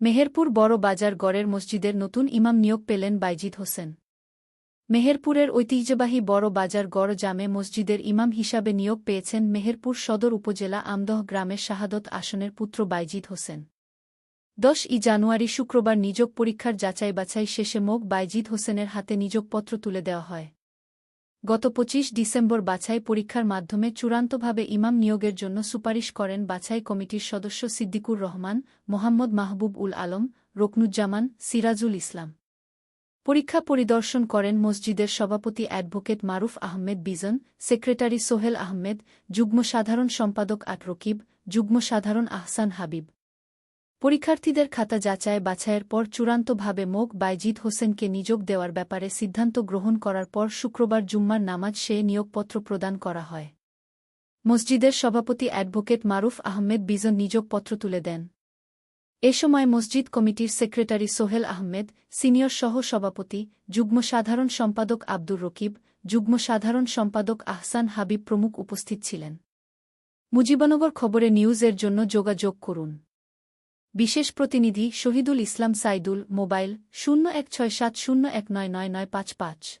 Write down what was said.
মেহেরপুর বড় বাজার গড়ের মসজিদের নতুন ইমাম নিয়োগ পেলেন বাইজিদ হোসেন। মেহেরপুরের ঐতিহ্যবাহী বড় বাজার গড় জামে মসজিদের ইমাম হিসাবে নিয়োগ পেয়েছেন মেহেরপুর সদর উপজেলা আমদহ গ্রামের শাহাদত আসনের পুত্র বাইজিদ হোসেন। দশ ই জানুয়ারি শুক্রবার নিযোগ পরীক্ষার যাচাই বাছাই শেষে মোক বাইজিদ হোসেনের হাতে নিযোগপত্র তুলে দেওয়া হয়। গত ২৫ ডিসেম্বর বাছাই পরীক্ষার মাধ্যমে চূড়ান্তভাবে ইমাম নিয়োগের জন্য সুপারিশ করেন বাছাই কমিটির সদস্য সিদ্দিকুর রহমান, মোহাম্মদ মাহবুব উল আলম, রকনুজ্জামান, সিরাজুল ইসলাম। পরীক্ষা পরিদর্শন করেন মসজিদের সভাপতি অ্যাডভোকেট মারুফ আহমেদ বিজন, সেক্রেটারি সোহেল আহমেদ, যুগ্ম সাধারণ সম্পাদক আট রকিব, যুগ্ম সাধারণ আহসান হাবিব। পরীক্ষার্থীদের খাতা যাচাই বাছাইয়ের পর চূড়ান্তভাবে মোক বাইজিদ হোসেনকে নিযোগ দেওয়ার ব্যাপারে সিদ্ধান্ত গ্রহণ করার পর শুক্রবার জুম্মার নামাজ সে নিয়োগপত্র প্রদান করা হয়। মসজিদের সভাপতি অ্যাডভোকেট মারুফ আহমেদ বিজন নিযোগপত্র তুলে দেন। এ সময় মসজিদ কমিটির সেক্রেটারি সোহেল আহমেদ, সিনিয়র সহ সভাপতি, যুগ্ম সাধারণ সম্পাদক আব্দুর রকিব, যুগ্ম সাধারণ সম্পাদক আহসান হাবিব প্রমুখ উপস্থিত ছিলেন। মুজিবনগর খবরে নিউজের জন্য যোগাযোগ করুন। বিশেষ প্রতিনিধি শহীদুল ইসলাম সাইদুল, মোবাইল শূন্য এক ছয় সাত শূন্য এক নয় নয় নয় পাঁচ পাঁচ।